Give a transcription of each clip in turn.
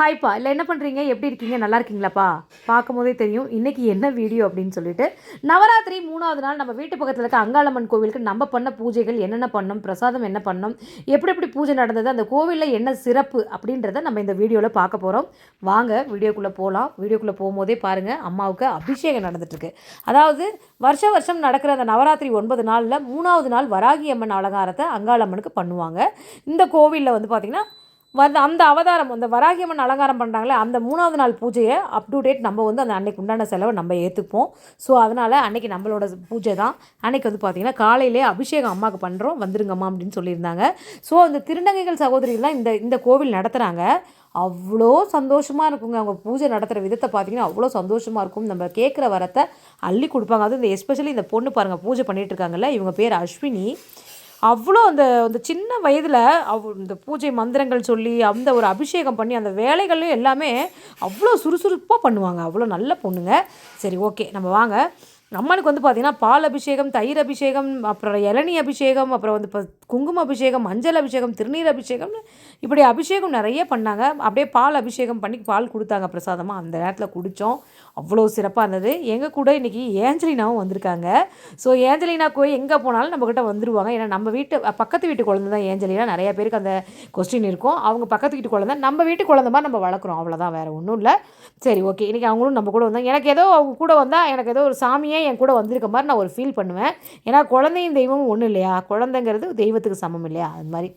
ஹாய்ப்பா இல்லை என்ன பண்ணுறீங்க எப்படி இருக்கீங்க? நல்லா இருக்கீங்களாப்பா? பார்க்கும் போதே தெரியும். இன்றைக்கி என்ன வீடியோ அப்படின்னு சொல்லிட்டு நவராத்திரி மூணாவது நாள் நம்ம வீட்டு பக்கத்தில் இருக்க அங்காளம்மன் கோவிலுக்கு நம்ம பண்ண பூஜைகள் என்னென்ன பண்ணோம் பிரசாதம் என்ன பண்ணோம் எப்படி எப்படி பூஜை நடந்தது அந்த கோவிலில் என்ன சிறப்பு அப்படின்றத நம்ம இந்த வீடியோவில் பார்க்க போகிறோம் வாங்க வீடியோக்குள்ளே போகலாம் வீடியோக்குள்ளே போகும்போதே பாருங்கள் அம்மாவுக்கு அபிஷேகம் நடந்துட்டுருக்கு. அதாவது வருஷ வருஷம் நடக்கிற அந்த நவராத்திரி ஒன்பது நாளில் மூணாவது நாள் வராகி அம்மன் அலங்காரத்தை அங்காளம்மனுக்கு பண்ணுவாங்க. இந்த கோவிலில் வந்து பார்த்திங்கன்னா வந்து அந்த அவதாரம் அந்த வராகியம்மன் அலங்காரம் பண்ணுறாங்களே அந்த மூணாவது நாள் பூஜையை அப் டு டேட் நம்ம வந்து அந்த அன்னைக்கு உண்டான செலவை நம்ம ஏற்றுப்போம் ஸோ அதனால் அன்னைக்கு நம்மளோட பூஜை தான். அன்னைக்கு வந்து பார்த்திங்கன்னா காலையிலே அபிஷேகம் அம்மாவுக்கு பண்ணுறோம் வந்துருங்கம்மா அப்படின்னு சொல்லியிருந்தாங்க. ஸோ அந்த திருநங்கைகள் சகோதரிகள் தான் இந்த இந்த கோவில் நடத்துகிறாங்க அவ்வளோ சந்தோஷமாக இருக்குங்க. அவங்க பூஜை நடத்துகிற விதத்தை பார்த்தீங்கன்னா அவ்வளோ சந்தோஷமாக இருக்கும். நம்ம கேட்குற வரத்தை அள்ளி கொடுப்பாங்க. அதுவும் இந்த எஸ்பெஷலி இந்த பொண்ணு பாருங்கள் பூஜை பண்ணிகிட்டு இருக்காங்கல்ல இவங்க பேர் அஸ்வினி. அவ்வளோ அந்த அந்த சின்ன வயதில் அவ் இந்த பூஜை மந்திரங்கள் சொல்லி அந்த ஒரு அபிஷேகம் பண்ணி அந்த வேலைகள்லையும் எல்லாமே அவ்வளோ சுறுசுறுப்பாக பண்ணுவாங்க. அவ்வளோ நல்ல பொண்ணுங்க. சரி ஓகே நம்ம வாங்க. அம்மனுக்கு வந்து பார்த்திங்கன்னா பால் அபிஷேகம் தயிர் அபிஷேகம் அப்புறம் இளநீ அபிஷேகம் அப்புறம் வந்து இப்போ குங்கும அபிஷேகம் மஞ்சள் அபிஷேகம் திருநீர் அபிஷேகம்னு இப்படி அபிஷேகம் நிறைய பண்ணாங்க. அப்படியே பால் அபிஷேகம் பண்ணி பால் கொடுத்தாங்க பிரசாதமாக அந்த நேரத்தில் குடித்தோம் அவ்வளோ சிறப்பாக இருந்தது. எங்கள் கூட இன்றைக்கி ஏஞ்சலினாவும் வந்திருக்காங்க. ஸோ ஏஞ்சலினா போய் எங்கே போனாலும் நம்மக்கிட்ட வந்துடுவாங்க ஏன்னா நம்ம வீட்டு பக்கத்து வீட்டு குழந்தை தான் ஏஞ்சலினா. நிறைய பேருக்கு அந்த கொஸ்டின் இருக்கும். அவங்க பக்கத்து வீட்டு குழந்தை நம்ம வீட்டு குழந்தை மாதிரி நம்ம வளர்க்குறோம். அவ்வளோதான் வேறு ஒன்றும் இல்லை. சரி ஓகே இன்றைக்கி அவங்களும் நம்ம கூட வந்தாங்க. எனக்கு ஏதோ அவங்க கூட வந்தால் எனக்கு ஏதோ ஒரு சாமியே என் கூட வந்திருக்க மாதிரி நான் ஒரு ஃபீல் பண்ணுவேன். ஏன்னா குழந்தையும் தெய்வமும் ஒன்றும் இல்லையா? குழந்தைங்கிறது தெய்வத்துக்கு சமம் இல்லையா? அது மாதிரி.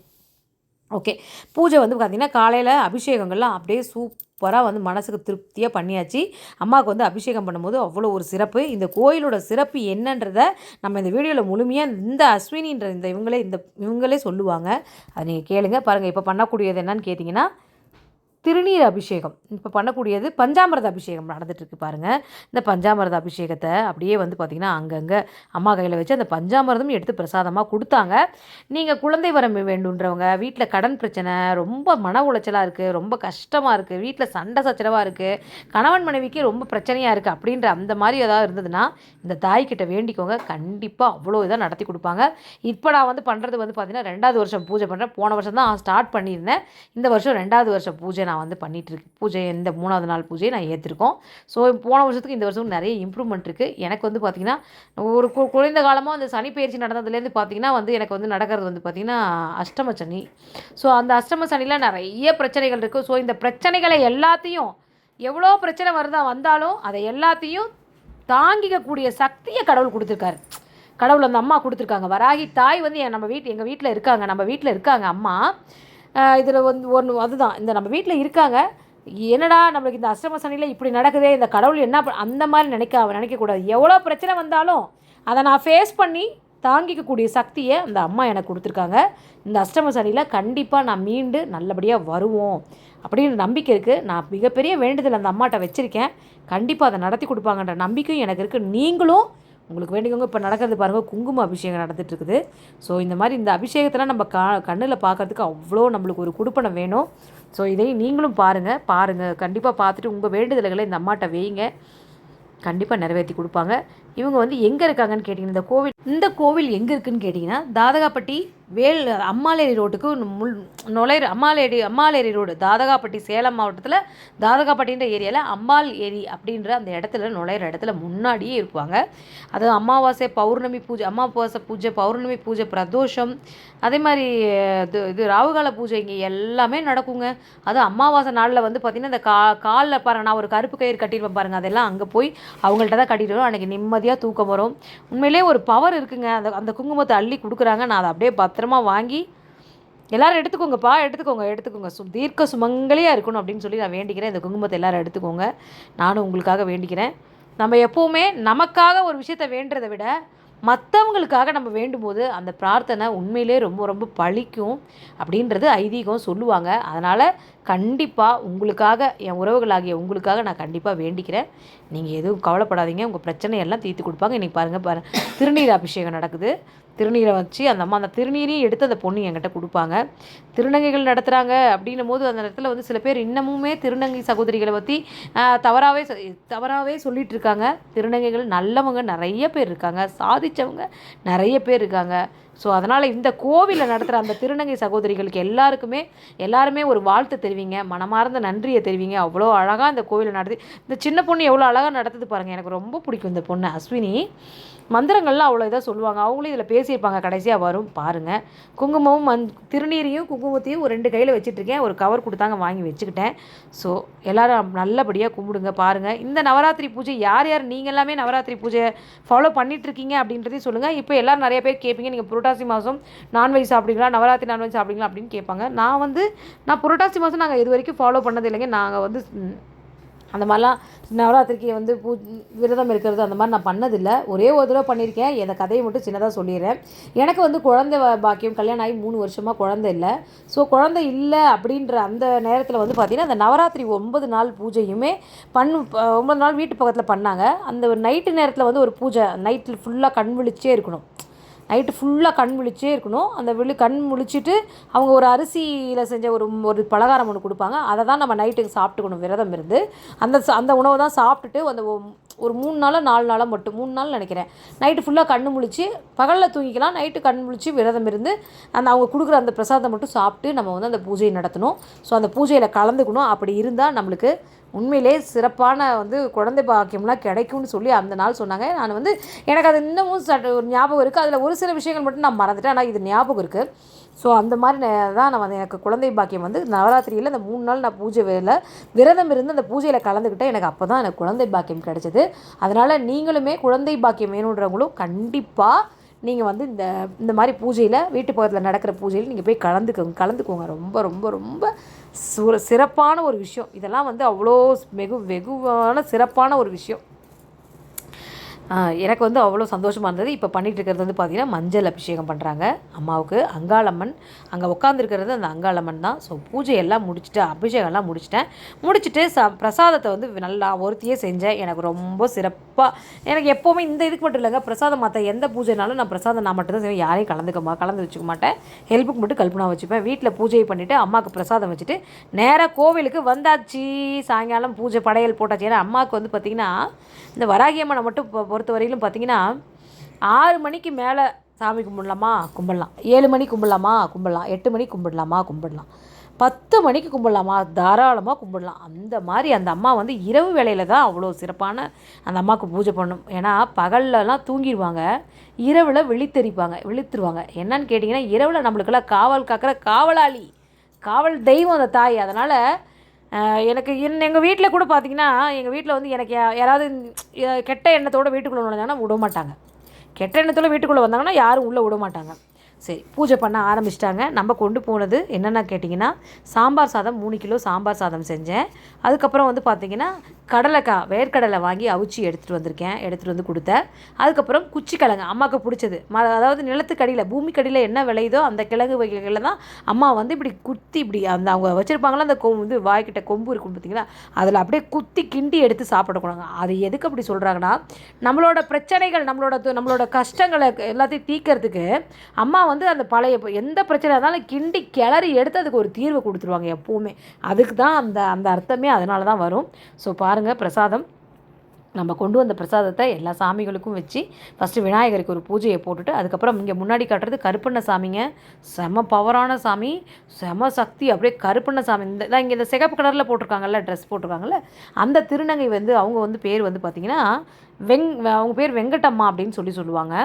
ஓகே பூஜை வந்து பார்த்திங்கன்னா காலையில் அபிஷேகங்கள்லாம் அப்படியே சூப்பராக வந்து மனசுக்கு திருப்தியாக பண்ணியாச்சு. அம்மாவுக்கு வந்து அபிஷேகம் பண்ணும்போது அவ்வளோ ஒரு சிறப்பு. இந்த கோயிலோட சிறப்பு என்னன்றதை நம்ம இந்த வீடியோவில் முழுமையாக இந்த அஸ்வினின்ற இந்த இவங்களே இந்த இவங்களே சொல்லுவாங்க. அதை நீங்கள் கேளுங்க. பாருங்கள் இப்போ பண்ணக்கூடியது என்னன்னு கேட்டிங்கன்னா திருநீர் அபிஷேகம். இப்போ பண்ணக்கூடியது பஞ்சாமிரத அபிஷேகம் நடந்துகிட்ருக்கு பாருங்கள் இந்த பஞ்சாமிரத அபிஷேகத்தை அப்படியே வந்து பார்த்திங்கன்னா அங்கங்கே அம்மா கையில் வச்சு அந்த பஞ்சாமிரதம் எடுத்து பிரசாதமாக கொடுத்தாங்க. நீங்கள் குழந்தை வரம் வேண்டுன்றவங்க வீட்டில் கடன் பிரச்சனை ரொம்ப மன உளைச்சலாக இருக்குது ரொம்ப கஷ்டமாக இருக்குது வீட்டில் சண்டை சச்சரவாக இருக்குது கணவன் மனைவிக்கு ரொம்ப பிரச்சனையாக இருக்குது அப்படின்ற அந்த மாதிரி ஏதாவது இருந்ததுன்னா இந்த தாய்கிட்ட வேண்டிக்கோங்க. கண்டிப்பாக அவ்வளோ இதாக நடத்தி கொடுப்பாங்க. இப்போ நான் வந்து பண்ணுறது வந்து பார்த்திங்கன்னா ரெண்டாவது வருஷம் பூஜை பண்ணுறேன் போன வருஷம் தான் ஸ்டார்ட் பண்ணியிருந்தேன். இந்த வருஷம் ரெண்டாவது வருஷம் பூஜை நான் வந்து பண்ணிகிட்ருக்கேன் பூஜை இந்த மூணாவது நாள் பூஜையை நான் ஏற்றிருக்கோம் ஸோ போன வருஷத்துக்கு இந்த வருஷம் நிறைய இம்ப்ரூவ்மெண்ட் இருக்குது எனக்கு வந்து பார்த்திங்கன்னா ஒரு கு- குறைந்த காலமாக அந்த சனி பயிற்சி நடந்ததுலேருந்து பார்த்திங்கன்னா வந்து எனக்கு வந்து நடக்கிறது வந்து பார்த்திங்கன்னா அஷ்டம சனி. ஸோ அந்த அஷ்டம சனியில் நிறைய பிரச்சனைகள் இருக்குது ஸோ இந்த பிரச்சனைகளை எல்லாத்தையும் எவ்வளோ பிரச்சனை வருதா வந்தாலும் அதை எல்லாத்தையும் தாங்கிக்கக்கூடிய சக்தியை கடவுள் கொடுத்துருக்காரு. கடவுள் அந்த அம்மா கொடுத்துருக்காங்க. வராகி தாய் வந்து என் நம்ம வீட்டு எங்கள் வீட்டில் இருக்காங்க. நம்ம வீட்டில் இருக்காங்க அம்மா. இதில் வந்து ஒன்று அதுதான். இந்த நம்ம வீட்டில் இருக்காங்க. என்னடா நம்மளுக்கு இந்த அஷ்டம சனியில் இப்படி நடக்குதே இந்த கடவுள் என்ன அந்த மாதிரி நினைக்க நினைக்கக்கூடாது எவ்வளோ பிரச்சனை வந்தாலும் அதை நான் ஃபேஸ் பண்ணி தாங்கிக்கக்கூடிய சக்தியை அந்த அம்மா எனக்கு கொடுத்துருக்காங்க. இந்த அஷ்டம சனியில் கண்டிப்பாக நான் மீண்டு நல்லபடியாக வருவோம் அப்படின்ற நம்பிக்கை இருக்குது நான் மிகப்பெரிய வேண்டுதல் அந்த அம்மாட்ட வச்சுருக்கேன். கண்டிப்பாக அதை நடத்தி கொடுப்பாங்கன்ற நம்பிக்கையும் எனக்கு இருக்குது நீங்களும் உங்களுக்கு வேண்டிக்கவங்க இப்போ நடக்கிறது பாருங்கள் குங்கும அபிஷேகம் நடந்துட்டு இருக்குது ஸோ இந்த மாதிரி இந்த அபிஷேகத்தெல்லாம் நம்ம கா கண்ணில் பார்க்கறதுக்கு அவ்வளோ நம்மளுக்கு ஒரு குடுப்பனை வேணும். ஸோ இதை நீங்களும் பாருங்கள் பாருங்கள் கண்டிப்பாக பார்த்துட்டு உங்கள் வேண்டுதல்களை இந்த அம்மாட்ட வைங்க கண்டிப்பாக நிறைவேற்றி கொடுப்பாங்க. இவங்க வந்து எங்கே இருக்காங்கன்னு கேட்டிங்கன்னா இந்த கோவில் இந்த கோவில் எங்கே இருக்குன்னு கேட்டிங்கன்னா தாதகாப்பட்டி வேல் அம்மாலேரி ரோட்டுக்கு முள் நுழையிற அம்மாலேரி அம்மாலேரி ரோடு தாதகாப்பட்டி சேலம் மாவட்டத்தில் தாதகாப்பட்டின்ற ஏரியாவில் அம்பாள் ஏரி அப்படின்ற அந்த இடத்துல நுழையிற இடத்துல முன்னாடியே இருப்பாங்க அது அமாவாசை பௌர்ணமி பூஜை அமாவாசை பூஜை பௌர்ணமி பூஜை பிரதோஷம் அதே மாதிரி இது இது ராவுகால பூஜை இங்கே எல்லாமே நடக்குங்க. அது அமாவாசை நாளில் வந்து பார்த்திங்கன்னா இந்த கா காலில் பாருங்கள் நான் ஒரு கருப்பு கயிறு கட்டியிருப்பேன் பாருங்கள் அதெல்லாம் அங்கே போய் அவங்கள்ட்ட தான் கட்டிட்டு வரும் அன்றைக்கி நிம்மதியாக தூக்கம் வரும். உண்மையிலே ஒரு பவர் இருக்குங்க. அந்த அந்த குங்குமத்தை அள்ளி கொடுக்குறாங்க. நான் அதை அப்படியே பத்திரமா வாங்கி எல்லாரும் எடுத்துக்கோங்கப்பா எடுத்துக்கோங்க எடுத்துக்கோங்க. சு தீர்க்க சுமங்கலியாக இருக்கணும் அப்படின்னு சொல்லி நான் வேண்டிக்கிறேன். இந்த குங்குமத்தை எல்லாரும் எடுத்துக்கோங்க. நானும் உங்களுக்காக வேண்டிக்கிறேன். நம்ம எப்போவுமே நமக்காக ஒரு விஷயத்தை வேண்டுறதை விட மற்றவங்களுக்காக நம்ம வேண்டும்போது அந்த பிரார்த்தனை உண்மையிலே ரொம்ப ரொம்ப பழிக்கும் அப்படின்றது ஐதீகம் சொல்லுவாங்க. அதனால் கண்டிப்பாக உங்களுக்காக என் உறவுகளாகிய உங்களுக்காக நான் கண்டிப்பாக வேண்டிக்கிறேன். நீங்கள் எதுவும் கவலைப்படாதீங்க. உங்கள் பிரச்சனையெல்லாம் தீர்த்து கொடுப்பாங்க. இன்றைக்கி பாருங்கள் பாரு திருநீர் அபிஷேகம் நடக்குது. திருநீரை வச்சு அந்த அம்மா அந்த திருநீரையும் எடுத்து அந்த பொண்ணு என்கிட்ட கொடுப்பாங்க. திருநங்கைகள் நடத்துகிறாங்க அப்படின்னும் போது அந்த இடத்துல வந்து சில பேர் இன்னமுமே திருநங்கை சகோதரிகளை பற்றி தவறாகவே தவறாகவே சொல்லிகிட்டு இருக்காங்க. திருநங்கைகள் நல்லவங்க நிறைய பேர் இருக்காங்க. சாதித்தவங்க நிறைய பேர் இருக்காங்க. ஸோ அதனால் இந்த கோவிலில் நடத்துகிற அந்த திருநங்கை சகோதரிகளுக்கு எல்லாருக்குமே எல்லாருமே ஒரு வாழ்த்து தெரிவிங்க. மனமார்ந்த நன்றியை தெரிவிங்க. அவ்வளோ அழகாக அந்த கோவிலை நடத்தி இந்த சின்ன பொண்ணு எவ்வளோ அழகாக நடத்துது பாருங்கள் எனக்கு ரொம்ப பிடிக்கும் இந்த பொண்ணு அஸ்வினி. மந்திரங்கள்லாம் அவ்வளோ இதாக சொல்லுவாங்க. அவங்களும் இதில் பேசியிருப்பாங்க. கடைசியாக வரும். பாருங்கள் குங்குமமும் மந் திருநீரையும் குங்குமத்தையும் ஒரு ரெண்டு கையில் வச்சுட்ருக்கேன். ஒரு கவர் கொடுத்தாங்க. வாங்கி வச்சுக்கிட்டேன். ஸோ எல்லோரும் நல்லபடியாக கும்பிடுங்க. பாருங்கள் இந்த நவராத்திரி பூஜை யார் யார் நீங்கள் எல்லாமே நவராத்திரி பூஜை ஃபாலோ பண்ணிகிட்ருக்கீங்க அப்படின்றதையும் சொல்லுங்கள் இப்போ எல்லோரும் நிறைய பேர் கேட்பீங்க. நீங்கள் புரட்டாசி மாதம் நான்வெஜ் சாப்பிடுங்களா நவராத்திரி நான்வெஜ் சாப்பிடுங்களா அப்படின்னு கேட்பாங்க. நான் வந்து நான் புரட்டாசி மாதம் நாங்கள் இது வரைக்கும் ஃபாலோ பண்ணது இல்லைங்க நாங்கள் வந்து அந்த மாதிரிலாம் நவராத்திரிக்கு வந்து பூ விரதம் இருக்கிறது அந்த மாதிரி நான் பண்ணதில்லை. ஒரே ஒரு தடவை பண்ணியிருக்கேன். இந்த கதையை மட்டும் சின்னதாக சொல்லிடுறேன். எனக்கு வந்து குழந்தை பாக்கியம் கல்யாணம் ஆகி மூணு வருஷமாக குழந்தை இல்லை. ஸோ குழந்தை இல்லை அப்படின்ற அந்த நேரத்தில் வந்து பார்த்திங்கன்னா அந்த நவராத்திரி ஒன்பது நாள் பூஜையுமே பண்ணு ஒன்பது நாள் வீட்டு பக்கத்தில் பண்ணாங்க. அந்த நைட்டு நேரத்தில் வந்து ஒரு பூஜை நைட்டில் ஃபுல்லாக கண் விழிச்சே இருக்கணும். நைட்டு ஃபுல்லாக கண் விழிச்சே இருக்கணும். அந்த விழி கண் முழிச்சிட்டு அவங்க ஒரு அரிசியில் செஞ்ச ஒரு ஒரு பலகாரம் ஒன்று கொடுப்பாங்க. அதை தான் நம்ம நைட்டுக்கு சாப்பிட்டுக்கணும் விரதம் இருந்து. அந்த ச- அந்த உணவை தான் சாப்பிட்டுட்டு அந்த ஒரு மூணு நாளாக நாலு நாளாக மட்டும். மூணு நாள் நினைக்கிறேன். நைட்டு ஃபுல்லாக கண்ணு முழிச்சு பகலில் தூங்கிக்கலாம். நைட்டு கண் முழிச்சு விரதம் இருந்து அந்த அவங்க கொடுக்குற அந்த பிரசாதம் மட்டும் சாப்பிட்டு நம்ம வந்து அந்த பூஜையை நடத்தணும். ஸோ அந்த பூஜையில் கலந்துக்கணும். அப்படி இருந்தால் நம்மளுக்கு உண்மையிலே சிறப்பான வந்து குழந்தை பாக்கியம்லாம் கிடைக்கும்னு சொல்லி அந்த நாள் சொன்னாங்க. நான் வந்து எனக்கு அது இன்னமும் சட்ட ஒரு ஞாபகம் இருக்குது அதில் ஒரு சில விஷயங்கள் மட்டும் நான் மறந்துட்டேன். ஆனால் இது ஞாபகம் இருக்குது ஸோ அந்த மாதிரி நான் தான் நான் வந்து எனக்கு குழந்தை பாக்கியம் வந்து நவராத்திரியில் அந்த மூணு நாள் நான் பூஜை வேலை விரதம் இருந்து அந்த பூஜையில் கலந்துக்கிட்டேன் எனக்கு அப்போ தான் எனக்கு குழந்தை பாக்கியம் கிடைச்சது. அதனால் நீங்களுமே குழந்தை பாக்கியம் வேணுன்றவங்களும் கண்டிப்பாக நீங்கள் வந்து இந்த இந்த மாதிரி பூஜையில் வீட்டு பக்கத்தில் நடக்கிற பூஜையில் நீங்கள் போய் கலந்துக்கோங்க கலந்துக்கோங்க. ரொம்ப ரொம்ப ரொம்ப சிறப்பான ஒரு விஷயம். இதெல்லாம் வந்து அவ்வளோ வெகு வெகுவான சிறப்பான ஒரு விஷயம். எனக்கு வந்து அவ்வளோ சந்தோஷமாக இருந்தது. இப்போ பண்ணிகிட்டு இருக்கிறது வந்து பார்த்திங்கன்னா மஞ்சள் அபிஷேகம் பண்ணுறாங்க அம்மாவுக்கு அங்காளம்மன். அங்கே உட்காந்துருக்கிறது அந்த அங்காளம்மன் தான். ஸோ பூஜை எல்லாம் முடிச்சுட்டு அபிஷேகம்லாம் முடிச்சிட்டேன். முடிச்சுட்டு ச பிரசாதத்தை வந்து நல்லா ஒருத்தியே செஞ்சேன். எனக்கு ரொம்ப சிறப்பாக எனக்கு எப்போவுமே இந்த இதுக்கு மட்டும் இல்லைங்க. பிரசாதம் மாற்ற எந்த பூஜைனாலும் நான் பிரசாதம் நான் மட்டும் தான் செய்வேன். யாரையும் கலந்துக்கமா கலந்து வச்சுக்க மாட்டேன். ஹெல்ப்புக்கு மட்டும் கல்பனா வச்சுப்பேன். வீட்டில் பூஜையை பண்ணிவிட்டு அம்மாவுக்கு பிரசாதம் வச்சுட்டு நேராக கோவிலுக்கு வந்தாச்சு. சாயங்காலம் பூஜை படையல் போட்டாச்சு. ஏன்னா அம்மாவுக்கு வந்து பார்த்திங்கன்னா இந்த வராகி அம்மனை மட்டும் பொறுத்த வரையிலும் பார்த்தீங்கன்னா ஆறு மணிக்கு மேலே சாமி கும்பிடலாமா? கும்பிடலாம். ஏழு மணி கும்பிடலாமா? கும்பிடலாம். எட்டு மணி கும்பிடலாமா? கும்பிடலாம். பத்து மணிக்கு கும்பிடலாமா? தாராளமாக கும்பிடலாம். அந்த மாதிரி அந்த அம்மா வந்து இரவு வேலையில் தான் அவ்வளோ சிறப்பான அந்த அம்மாவுக்கு பூஜை பண்ணும். ஏன்னா பகல்லலாம் தூங்கிடுவாங்க. இரவில் விழித்தெறிப்பாங்க விழித்துருவாங்க. என்னன்னு கேட்டிங்கன்னா இரவில் நம்மளுக்கெல்லாம் காவல் காக்கிற காவலாளி காவல் தெய்வம் அந்த தாய். அதனால் எனக்கு என் எங்கள் வீட்டில் கூட பார்த்தீங்கன்னா எங்கள் வீட்டில் வந்து எனக்கு யா- யாராவது கெட்ட எண்ணத்தோடு வீட்டுக்குள்ளே நுழைஞ்சாங்கன்னா விட மாட்டாங்க கெட்ட எண்ணத்தோடு வீட்டுக்குள்ளே வந்தாங்கன்னா யாரும் உள்ளே விட மாட்டாங்க சரி பூஜை பண்ண ஆரம்பிச்சிட்டாங்க. நம்ம கொண்டு போனது என்னென்ன கேட்டிங்கன்னா சாம்பார் சாதம் மூணு கிலோ சாம்பார் சாதம் செஞ்சேன். அதுக்கப்புறம் வந்து பார்த்திங்கன்னா கடலைக்காய் வேர்க்கடலை வாங்கி அவிச்சு எடுத்துகிட்டு வந்திருக்கேன். எடுத்துகிட்டு வந்து கொடுத்தேன். அதுக்கப்புறம் குச்சி கிழங்கு அம்மாவுக்கு பிடிச்சது. ம அதாவது நிலத்துக்கடியில் பூமிக்கடியில் என்ன விளையுதோ அந்த கிழங்கு வகைகளில் தான் அம்மா வந்து இப்படி குத்தி இப்படி அந்த அவங்க வச்சுருப்பாங்களா அந்த கொம்பு வந்து வாய்க்கிட்ட கொம்பு இருக்கும் பார்த்தீங்களா அதில் அப்படியே குத்தி கிண்டி எடுத்து சாப்பிடக்கூடாங்க அது எதுக்கு அப்படி சொல்கிறாங்கன்னா நம்மளோட பிரச்சனைகள் நம்மளோட நம்மளோட கஷ்டங்களை எல்லாத்தையும் தீர்க்கறதுக்கு அம்மா வந்து அந்த பழைய எந்த பிரச்சனை இருந்தாலும் கிண்டி கிளறி எடுத்து அதுக்கு ஒரு தீர்வு கொடுத்துருவாங்க எப்போவுமே. அதுக்கு தான் அந்த அந்த அர்த்தமே அதனால தான் வரும். ஸோ பாருங்கள் பிரசாதம். நம்ம கொண்டு வந்த பிரசாதத்தை எல்லா சாமிகளுக்கும் வச்சு ஃபஸ்ட்டு விநாயகருக்கு ஒரு பூஜையை போட்டுட்டு அதுக்கப்புறம் இங்கே முன்னாடி காட்டுறது கருப்பண்ண சாமிங்க. செம பவரான சாமி செம சக்தி. அப்படியே கருப்பண்ண சாமி. இந்த இங்கே இந்த சிகப்பு கலரில் போட்டிருக்காங்கல்ல ட்ரெஸ் போட்டிருக்காங்கல்ல அந்த திருநங்கை வந்து அவங்க வந்து பேர் வந்து பார்த்திங்கன்னா வெங் அவங்க பேர் வெங்கடம்மா அப்படின்னு சொல்லி சொல்லுவாங்க.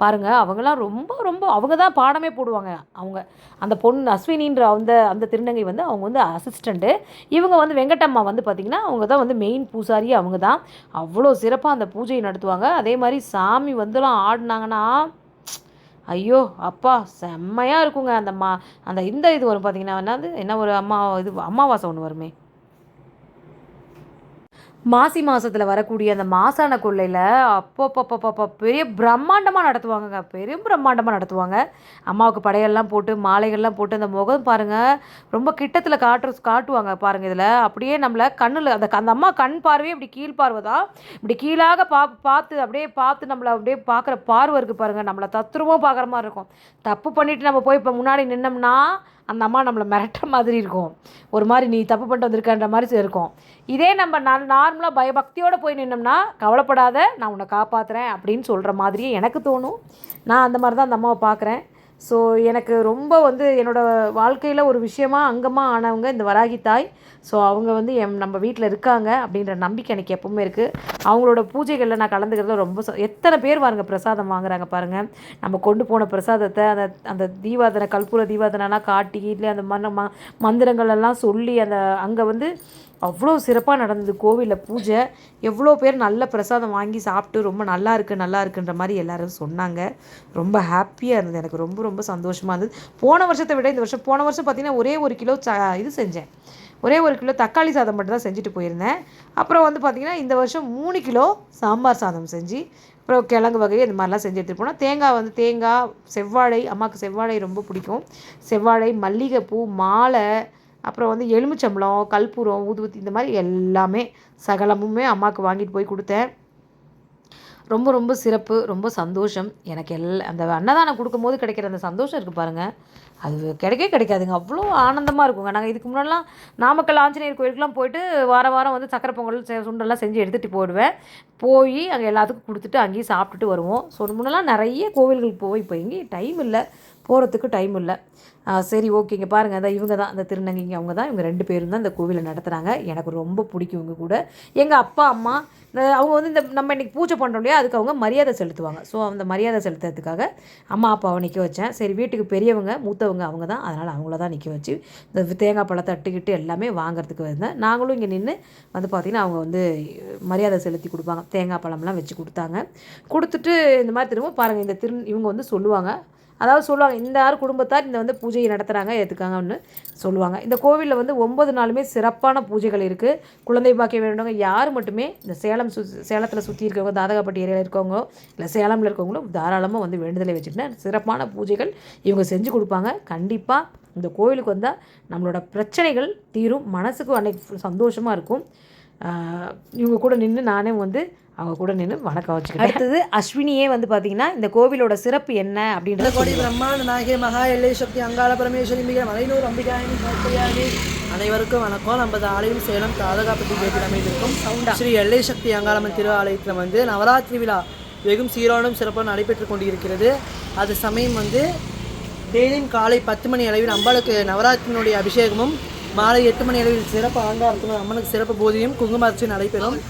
பாருங்கள் அவங்களாம் ரொம்ப ரொம்ப அவங்க தான் பாடமே போடுவாங்க. அவங்க அந்த பொண்ணு அஸ்வினின்ற அந்த அந்த திருநங்கை வந்து அவங்க வந்து அசிஸ்டண்ட்டு இவங்க வந்து வெங்கடம்மா வந்து பார்த்திங்கன்னா அவங்க தான் வந்து மெயின் பூசாரி அவங்க தான் அவ்வளோ சிறப்பாக அந்த பூஜையை நடத்துவாங்க. அதே மாதிரி சாமி வந்துலாம் ஆடினாங்கன்னா ஐயோ அப்பா செம்மையாக இருக்குங்க. அந்த மா அந்த இந்த இது வரும் பார்த்தீங்கன்னா என்னது? என்ன ஒரு அம்மா இது அமாவாசை ஒன்று வருமே. மாசி மாதத்தில் வரக்கூடிய அந்த மாசான கொள்ளையில் அப்பப்போ பெரிய பிரம்மாண்டமாக நடத்துவாங்கங்க. பெரிய பிரம்மாண்டமாக நடத்துவாங்க. அம்மாவுக்கு படையெல்லாம் போட்டு மாலைகள்லாம் போட்டு அந்த முகம் பாருங்கள் ரொம்ப கிட்டத்தில் காட்டு காட்டுவாங்க பாருங்கள் இதில். அப்படியே நம்மளை கண்ணில் அந்த அந்த அம்மா கண் பார்வையே இப்படி கீழ் பார்வை தான் இப்படி கீழாக பா பார்த்து அப்படியே பார்த்து நம்மளை அப்படியே பார்க்குற பார்வை இருக்குது பாருங்கள் நம்மளை தத்துருவமாக பார்க்குற மாதிரி இருக்கும். தப்பு பண்ணிவிட்டு நம்ம போய் இப்போ முன்னாடி நின்னோம்னா அந்த அம்மா நம்மளை மிரட்டுற மாதிரி இருக்கும். ஒரு மாதிரி நீ தப்பு பண்ணிட்டு வந்திருக்கன்ற மாதிரி இருக்கும். இதே நம்ம நான் நார்மலாக பயபக்தியோடு போய் நின்னோம்னா கவலைப்படாத நான் உன்னை காப்பாற்றுறேன் அப்படின்னு சொல்கிற மாதிரியே எனக்கு தோணும். நான் அந்த மாதிரி தான் அந்த அம்மாவை பார்க்குறேன் ஸோ எனக்கு ரொம்ப வந்து என்னோடய வாழ்க்கையில் ஒரு விஷயமா அங்கமாக ஆனவங்க இந்த வராகி தாய். ஸோ அவங்க வந்து எம் நம்ம வீட்டில் இருக்காங்க அப்படின்ற நம்பிக்கை எனக்கு எப்பவுமே இருக்குது அவங்களோட பூஜைகளில் நான் கலந்துக்கிறது ரொம்ப ச- எத்தனை பேர் வாருங்க பிரசாதம் வாங்குறாங்க பாருங்கள் நம்ம கொண்டு போன பிரசாதத்தை அந்த அந்த தீபாதனை கற்பூர தீபாதனைலாம் காட்டி இல்லை அந்த மன ம மந்திரங்கள் எல்லாம் சொல்லி அந்த அங்கே வந்து அவ்வளோ சிறப்பாக நடந்தது கோவிலில் பூஜை. எவ்வளோ பேர் நல்ல பிரசாதம் வாங்கி சாப்பிட்டு ரொம்ப நல்லா இருக்கு நல்லா இருக்குன்ற மாதிரி எல்லாரும் சொன்னாங்க. ரொம்ப ஹாப்பியாக இருந்தது எனக்கு. ரொம்ப ரொம்ப சந்தோஷமாக இருந்தது. போன வருஷத்தை விட இந்த வருஷம் போன வருஷம் பார்த்திங்கன்னா ஒரே ஒரு கிலோ ச இது செஞ்சேன். ஒரே ஒரு கிலோ தக்காளி சாதம் மட்டும் தான் செஞ்சுட்டு போயிருந்தேன். அப்புறம் வந்து பார்த்திங்கன்னா இந்த வருஷம் மூணு கிலோ சாம்பார் சாதம் செஞ்சு அப்புறம் கிழங்கு வகை இந்த மாதிரிலாம் செஞ்சு எடுத்துகிட்டு போனால் தேங்காய் வந்து தேங்காய் செவ்வாழை அம்மாவுக்கு செவ்வாழை ரொம்ப பிடிக்கும். செவ்வாழை மல்லிகைப்பூ மாலை அப்புறம் வந்து எலுமிச்சம்பழம் கற்பூரம் ஊதுவத்தி இந்த மாதிரி எல்லாமே சகலமுமே அம்மாவுக்கு வாங்கிட்டு போய் கொடுத்தேன். ரொம்ப ரொம்ப சிறப்பு ரொம்ப சந்தோஷம். எனக்கு எல் அந்த அன்னதானம் கொடுக்கும்போது கிடைக்கிற அந்த சந்தோஷம் இருக்குது பாருங்கள் அது கிடைக்கவே கிடைக்காதுங்க. அவ்வளோ ஆனந்தமாக இருக்குங்க. நாங்கள் இதுக்கு முன்னாடிலாம் நாமக்கல் ஆஞ்சநேயர் கோயிலுக்குலாம் போயிட்டு வாரம் வாரம் வந்து சக்கரை பொங்கல் செ- சுண்டெல்லாம் செஞ்சு எடுத்துகிட்டு போயிடுவேன். போய் அங்கே எல்லாத்துக்கும் கொடுத்துட்டு அங்கேயும் சாப்பிட்டுட்டு வருவோம். ஸோ முன்னெல்லாம் நிறைய கோவில்களுக்கு போய் இப்போ எங்கேயும் டைம் இல்லை. போகிறதுக்கு டைம் இல்லை. சரி ஓகேங்க பாருங்கள் அதான் இவங்க தான். அந்த திருநங்கைங்க அவங்க தான். இவங்க ரெண்டு பேரும் தான் இந்த கோவிலை நடத்துகிறாங்க எனக்கு ரொம்ப பிடிக்கும் இவங்க கூட. எங்கள் அப்பா அம்மா அவங்க வந்து இந்த நம்ம இன்றைக்கி பூஜை பண்ணுறோம் இல்லையா? அதுக்கு அவங்க மரியாதை செலுத்துவாங்க. ஸோ அந்த மரியாதை செலுத்துறதுக்காக அம்மா அப்பாவை நிற்க வச்சேன். சரி வீட்டுக்கு பெரியவங்க மூத்தவங்க அவங்க தான். அதனால் அவங்கள தான் நிற்க வச்சு இந்த தேங்காய் பழத்தை தட்டுக்கிட்டு எல்லாமே வாங்குறதுக்கு வந்தேன். நாங்களும் இங்கே நின்று வந்து பார்த்திங்கன்னா அவங்க வந்து மரியாதை செலுத்தி கொடுப்பாங்க. தேங்காய் பழம்லாம் வச்சு கொடுத்தாங்க. கொடுத்துட்டு இந்த மாதிரி திரும்ப பாருங்கள் இந்த திரு இவங்க வந்து சொல்லுவாங்க. அதாவது சொல்லுவாங்க இந்த ஆறு குடும்பத்தார் இந்த வந்து பூஜையை நடத்துகிறாங்க ஏற்றுக்காங்கன்னு சொல்லுவாங்க. இந்த கோவிலில் வந்து ஒன்பது நாளுமே சிறப்பான பூஜைகள் இருக்குது குழந்தை பாக்கியம் வேணுங்க யார் மட்டுமே இந்த சேலம் சு சேலத்தில் சுற்றி இருக்கவங்க தாதகாப்பட்டி ஏரியாவில் இருக்கவங்க இல்லை சேலமில் இருக்கவங்களும் தாராளமாக வந்து வேண்டுதலை வச்சுக்கிட்டேன் சிறப்பான பூஜைகள் இவங்க செஞ்சு கொடுப்பாங்க. கண்டிப்பாக இந்த கோவிலுக்கு வந்தால் நம்மளோட பிரச்சனைகள் தீரும் மனசுக்கு அன்னைக்கு சந்தோஷமாக இருக்கும். இவங்க கூட நின்று நானே வந்து அவங்க கூட நின்று வணக்கம் வச்சுக்கிட்டேன். அடுத்தது அஸ்வினியே வந்து பார்த்தீங்கன்னா இந்த கோவிலோட சிறப்பு என்ன அப்படின்றத கோடி பிரம்மாண்ட நாயகி மகா எல்லை சக்தி அங்காள பரமேஸ்வரி மிக மலைநூர் அம்பிகாயினி கோட்டையாகி அனைவருக்கும் வணக்கம். நமது ஆலயம் சேலம் தாதகாப்பட்டி கேட்டில் அமைந்திருக்கும். ஸ்ரீ எல்லை சக்தி அங்காளம்மன் திரு ஆலயத்தில் வந்து நவராத்திரி விழா வெகும் சீரோடும் சிறப்பாக நடைபெற்று கொண்டிருக்கிறது. அது சமயம் வந்து டெய்லியும் காலை பத்து மணி அளவில் அம்பாளுக்கு நவராத்திரியினுடைய அபிஷேகமும் மாலை எட்டு மணி அளவில் சிறப்பு அலங்காரத்துடன் அம்மனுக்கு சிறப்பு பூஜையும் குங்குமார்ச்சி நடைபெறும்.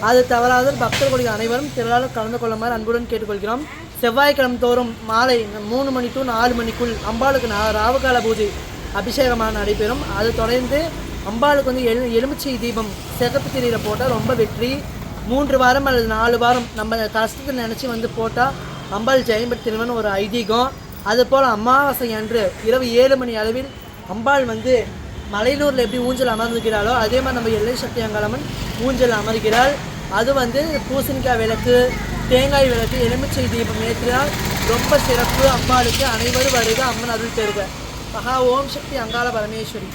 அது தவறாத பக்தர்களுடைய அனைவரும் திரளாக கலந்து கொள்ளுமாறு அன்புடன் கேட்டுக்கொள்கிறோம். செவ்வாய்க்கிழமை தோறும் மாலை மூணு மணி டு நாலு மணிக்குள் அம்பாளுக்கு நா- ராவுகால பூஜை அபிஷேகமாக நடைபெறும். அது தொடர்ந்து அம்பாளுக்கு வந்து எலு எலுமிச்சை தீபம் சிகப்பு திரியில் போட்டால் ரொம்ப வெற்றி. மூன்று வாரம் அல்லது நாலு வாரம் நம்ம கஷ்டத்தை நினச்சி வந்து போட்டால் அம்பாள் ஜெயம்படுத்திடுவன் ஒரு ஐதீகம். அதுபோல் அமாவாசை அன்று இரவு ஏழு மணி அளவில் அம்பாள் வந்து மலையனூரில் எப்படி ஊஞ்சல் அமர்ந்துக்கிறாளோ அதே மாதிரி நம்ம எல்லை சக்தி அங்காளம்மன் ஊஞ்சல் அமர்கிறாள். அது வந்து பூசணிக்காய் விளக்கு தேங்காய் விளக்கு எலுமிச்சை தீபம் ஏற்றினால் ரொம்ப சிறப்பு. அம்பாளுக்கு அனைவரும் வருக அம்மன் அருள் பெறுக. மகா ஓம் சக்தி அங்காள பரமேஸ்வரி.